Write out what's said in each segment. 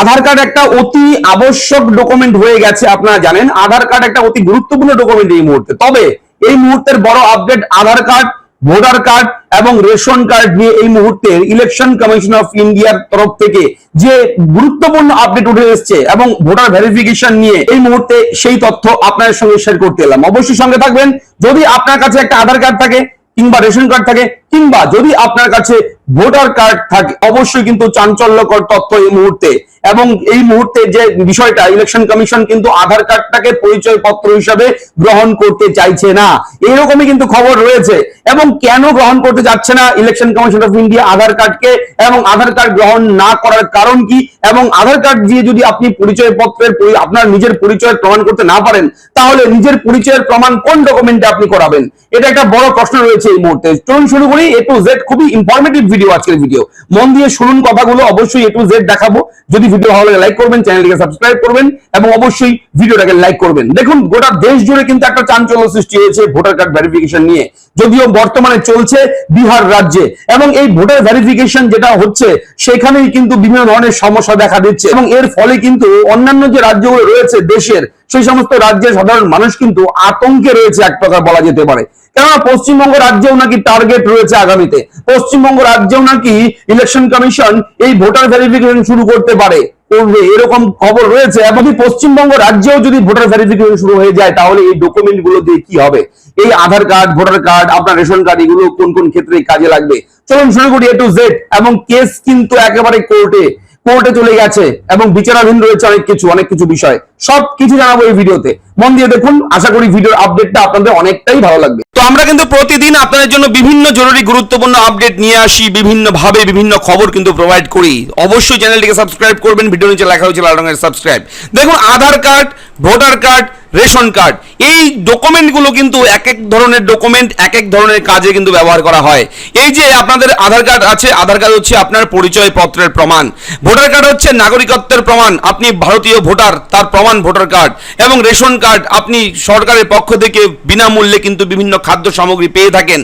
আধার card একটা অতি আবশ্যক ডকুমেন্ট হয়ে গেছে, আপনারা জানেন। আধার কার্ড একটা অতি গুরুত্বপূর্ণ ডকুমেন্ট এই মুহূর্তে। তবে এই মুহূর্তের বড় update Aadhaar card, voter card এবং রেশন কার্ড নিয়ে এই মুহূর্তে ইলেকশন কমিশন অফ ইন্ডিয়ার তরফ থেকে যে গুরুত্বপূর্ণ আপডেট উঠে এসেছে এবং ভোটার ভেরিফিকেশন নিয়ে এই মুহূর্তে সেই তথ্য আপনাদের সঙ্গে শেয়ার করতে এলাম। অবশ্যই সঙ্গে থাকবেন। যদি আপনার কাছে একটা আধার কার্ড থাকে কিংবা রেশন কার্ড থাকে কিংবা যদি আপনার কাছে ভোটার কার্ড থাকে, অবশ্যই কিন্তু চাঞ্চল্যকর তথ্য এই মুহূর্তে। এবং এই মুহূর্তে যে বিষয়টা ইলেকশন কমিশন কিন্তু আধার কার্ডটাকে পরিচয় পত্র হিসাবে গ্রহণ করতে চাইছে না। এরকমই কিন্তু খবর রয়েছে। এবং কেন গ্রহণ করতে যাচ্ছে না election commission of India Aadhaar কার্ডকে? এবং আধার কার্ড গ্রহণ না করার কারণ কি? এবং আধার কার্ড দিয়ে যদি আপনি পরিচয় পত্রের আপনার নিজের পরিচয় প্রমাণ করতে না পারেন, তাহলে নিজের পরিচয়ের প্রমাণ কোন ডকুমেন্টে আপনি করাবেন? এটা একটা বড় প্রশ্ন রয়েছে এই মুহূর্তে। চলুন শুরু করি। এ টু জেড খুবই ইনফরমেটিভ ভিডিও আজকের ভিডিও মন দিয়ে শুনুন কথাগুলো, অবশ্যই এ টু জেড দেখাবো। যদি ভিডিও ভালো লাগে লাইক করবেন, চ্যানেলটিকে সাবস্ক্রাইব করবেন এবং অবশ্যই ভিডিওটাকে লাইক করবেন। দেখুন, গোটা দেশ জুড়ে কিন্তু একটা চাঞ্চল্য সৃষ্টি হয়েছে ভোটার কার্ড ভেরিফিকেশন নিয়ে। যদিও বর্তমানে চলছে বিহার রাজ্যে। এবং এই ভোটার ভেরিফিকেশন যেটা হচ্ছে, সেখানেই কিন্তু বিভিন্ন ধরনের সমস্যা দেখা দিচ্ছে। এবং এর ফলে কিন্তু অন্যান্য যে রাজ্যগুলো রয়েছে দেশের সেই সমস্ত রাজ্যের সাধারণ মানুষ কিন্তু আতঙ্কে রয়েছে এক প্রকার বলা যেতে পারে। কেননা পশ্চিমবঙ্গ রাজ্যেও নাকি টার্গেট রয়েছে আগামীতে। পশ্চিমবঙ্গ রাজ্যেও নাকি ইলেকশন কমিশন এই ভোটার ভেরিফিকেশন শুরু করতে পারে। করবে, এরকম খবর রয়েছে। এবং পশ্চিমবঙ্গ রাজ্যেও যদি ভোটার ভেরিফিকেশন শুরু হয়ে যায়, তাহলে এই ডকুমেন্টগুলো দিয়ে কি হবে? এই আধার কার্ড ভোটার কার্ড আপনার রেশন কার্ড এগুলো কোন কোন ক্ষেত্রে কাজে লাগবে? চলুন শুরু করি এ টু জেড এবং কেস কিন্তু একেবারে কোর্টে কোর্টে চলে গেছে এবং বিচারাধীন রয়েছে অনেক কিছু অনেক কিছু বিষয়। সব কিছু জানাব এই ভিডিওতে। মন দিয়ে দেখুন। আশা করি ভিডিওর আপডেটটা আপনাদের অনেকটাই ভালো লাগবে। তো আমরা কিন্তু প্রতিদিন আপনাদের জন্য বিভিন্ন জরুরি গুরুত্বপূর্ণ আপডেট নিয়ে আসি বিভিন্ন ভাবে বিভিন্ন খবর কিন্তু প্রোভাইড করি। অবশ্যই চ্যানেলটিকে সাবস্ক্রাইব করবেন ভিডিও নিচে লেখা হয়েছে লাল রঙের সাবস্ক্রাইব দেখুন, Aadhaar card voter card ration card এই ডকুমেন্টগুলো কিন্তু এক এক ধরনের ডকুমেন্ট এক এক ধরনের কাজে কিন্তু ব্যবহার করা হয়। এই যে আপনাদের আধার কার্ড আছে, আধার কার্ড হচ্ছে আপনার পরিচয় পত্রের প্রমাণ। ভোটার কার্ড হচ্ছে নাগরিকত্বের প্রমাণ, আপনি ভারতীয় ভোটার তার প্রমাণ ভোটার কার্ড এবং রেশন কার্ড আপনি সরকারের পক্ষ থেকে বিনামূল্যে কিন্তু বিভিন্ন খাদ্য সামগ্রী পেয়ে থাকেন।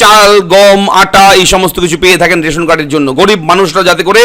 চাল, গম, আটা এই সমস্ত কিছু পেয়ে থাকেন রেশন কার্ডের জন্য। গরিব মানুষরা যাতে করে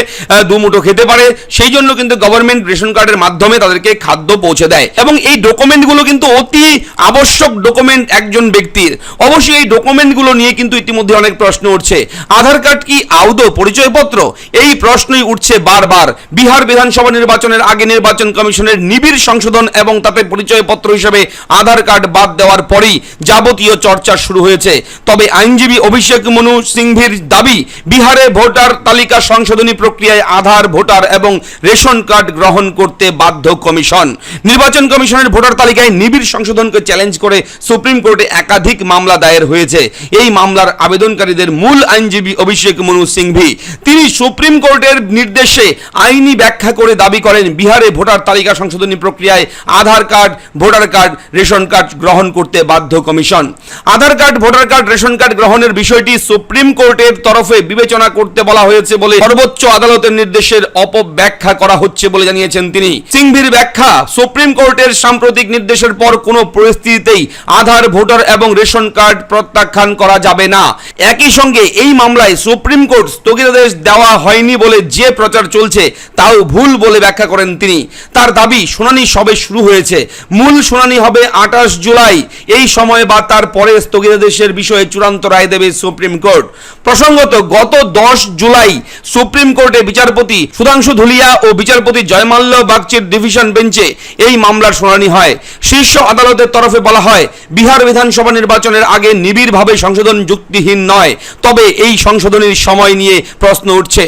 দুমুঠো খেতে পারে, সেই জন্য কিন্তু গভর্নমেন্ট রেশন কার্ডের মাধ্যমে তাদেরকে খাদ্য পৌঁছে দেয়। এবং এই ডকুমেন্টগুলো কিন্তু অতি আবশ্যক ডকুমেন্ট একজন ব্যক্তির। অবশ্যই এই ডকুমেন্টগুলো নিয়ে কিন্তু ইতিমধ্যে অনেক প্রশ্ন উঠছে। আধার কার্ড কি আদৌ পরিচয়পত্র? এই প্রশ্নই উঠছে বারবার। বিহার বিধানসভা নির্বাচনের আগে নির্বাচন কমিশনের নিবিড় সংশোধন এবং তাতে পরিচয়পত্র হিসেবে আধার কার্ড বাদ দেওয়ার পরেই যাবতীয় চর্চা শুরু হয়েছে। তবে আইনজীবী অভিষেক মনু সিংভির দাবি, বিহারে ভোটার তালিকা সংশোধনী প্রক্রিয়ায় আধার, ভোটার এবং রেশন কার্ড গ্রহণ করতে বাধ্য কমিশন। নির্বাচন কমিশনের ভোটার তালিকায় নিবিড় সংশোধনকে চ্যালেঞ্জ করে সুপ্রিম কোর্টে একাধিক মামলা দায়ের হয়েছে। এই মামলার আবেদনকারীদের মূল আইনজীবী অভিষেক মনু সিংভি। তিনি সুপ্রিম কোর্টের নির্দেশে আইনি ব্যাখ্যা করে দাবি করেন, বিহারে ভোটার তালিকা সংশোধনী প্রক্রিয়ায় Aadhaar card voter card, ration card গ্রহণ করতে বাধ্য commission. Aadhaar card, voter card, ration card গ্রহণের বিষয়টি সুপ্রিম কোর্টের তরফে বিবেচনা করতে বলা হয়েছে বলে সর্বোচ্চ আদালতের নির্দেশের অপব্যাখ্যা করা হচ্ছে বলে জানিয়েছেন তিনি। সিংভির ব্যাখ্যা, সুপ্রিম কোর্টের সাম্প্রতিক নির্দেশের পর কোনো পরিস্থিতিতেই আধার, ভোটার এবং রেশন কার্ড প্রত্যাখ্যান করা যাবে না। একই সঙ্গে এই মামলায় সুপ্রিম কোর্ট স্থগিতাদেশ দেওয়া হয়নি বলে যে প্রচার চলছে তাও ভুল বলে ব্যাখ্যা করেন তিনি। তার দাবি, শুনানি সবে শুরু হয়েছে। মূল শুনানি হবে আঠাশ জুলাই। এই সময় বা তার পরে স্থগিতাদেশের বিষয়ে চূড়ান্ত রায় দেবে সুপ্রিম কোর্ট। প্রসঙ্গত, গত দশ জুলাই সুপ্রিম কোর্টে বিচারপতি সুধাংশু ধুলিয়া ও বিচারপতি জয়মাল্য বাগচির ডিভিশন বেঞ্চে এই মামলার শুনানি হয়। শীর্ষ আদালতের তরফে বলা হয়, বিহার বিধানসভা নির্বাচনের আগে নিবিড়ভাবে সংশোধন যুক্তিহীন নয়, তবে এই সংশোধনীর সময় নিয়ে প্রশ্ন উঠছে।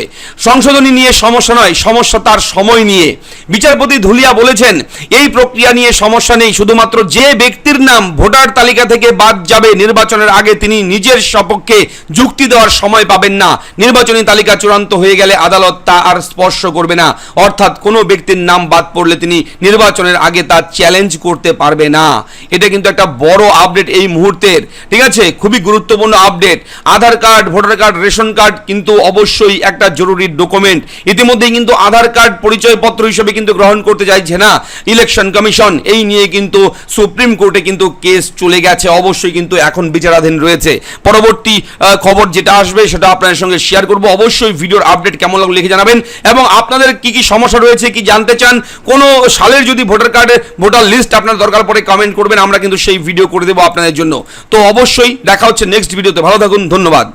সংশোধনী নিয়ে সমস্যা নয়, সমস্যা তার সময় নিয়ে। বিচারপতি ধুলিয়া বলেছেন, এই প্রক্রিয়া নিয়ে সমস্যা নেই। শুধুমাত্র যে ব্যক্তির নাম ভোটার তালিকা থেকে বাদ যাবে, নির্বাচনের আগে তিনি নিজের সপক্ষে যুক্তি দেওয়ার সময় পাবেন না। নির্বাচনী তালিকা চূড়ান্ত হয়ে গেলে আদালত তা আর স্পর্শ করবে না। অর্থাৎ কোনো ব্যক্তির নাম বাদ পড়লে তিনি নির্বাচনের আগে তা চ্যালেঞ্জ করতে পারবে না। এটা কিন্তু একটা বড় আপডেট এই মুহূর্তের। ঠিক আছে? খুবই গুরুত্বপূর্ণ update Aadhaar card, voter card, ration card কিন্তু অবশ্যই একটা জরুরি ডকুমেন্ট ইতিমধ্যেই কিন্তু আধার কার্ড পরিচয়পত্র হিসেবে কিন্তু গ্রহণ করতে চাইছে না। ইলেকশন কমিশন এই নিয়ে নিয়ে কিন্তু সুপ্রিম কোর্টে কিন্তু কেস চলে গেছে। অবশ্যই কিন্তু এখন বিচারাধীন রয়েছে। পরবর্তী খবর যেটা আসবে সেটা আপনাদের সঙ্গে শেয়ার করব। অবশ্যই ভিডিওর আপডেট কেমন লাগল লিখে জানাবেন। এবং আপনাদের কি কি সমস্যা রয়েছে, কি জানতে চান, কোনো সালের যদি ভোটার কার্ডের ভোটার লিস্ট আপনার দরকার পড়ে কমেন্ট করবেন, আমরা কিন্তু সেই ভিডিও করে দেবো আপনাদের জন্য। তো অবশ্যই দেখা হচ্ছে নেক্সট ভিডিওতে ভালো থাকুন, ধন্যবাদ।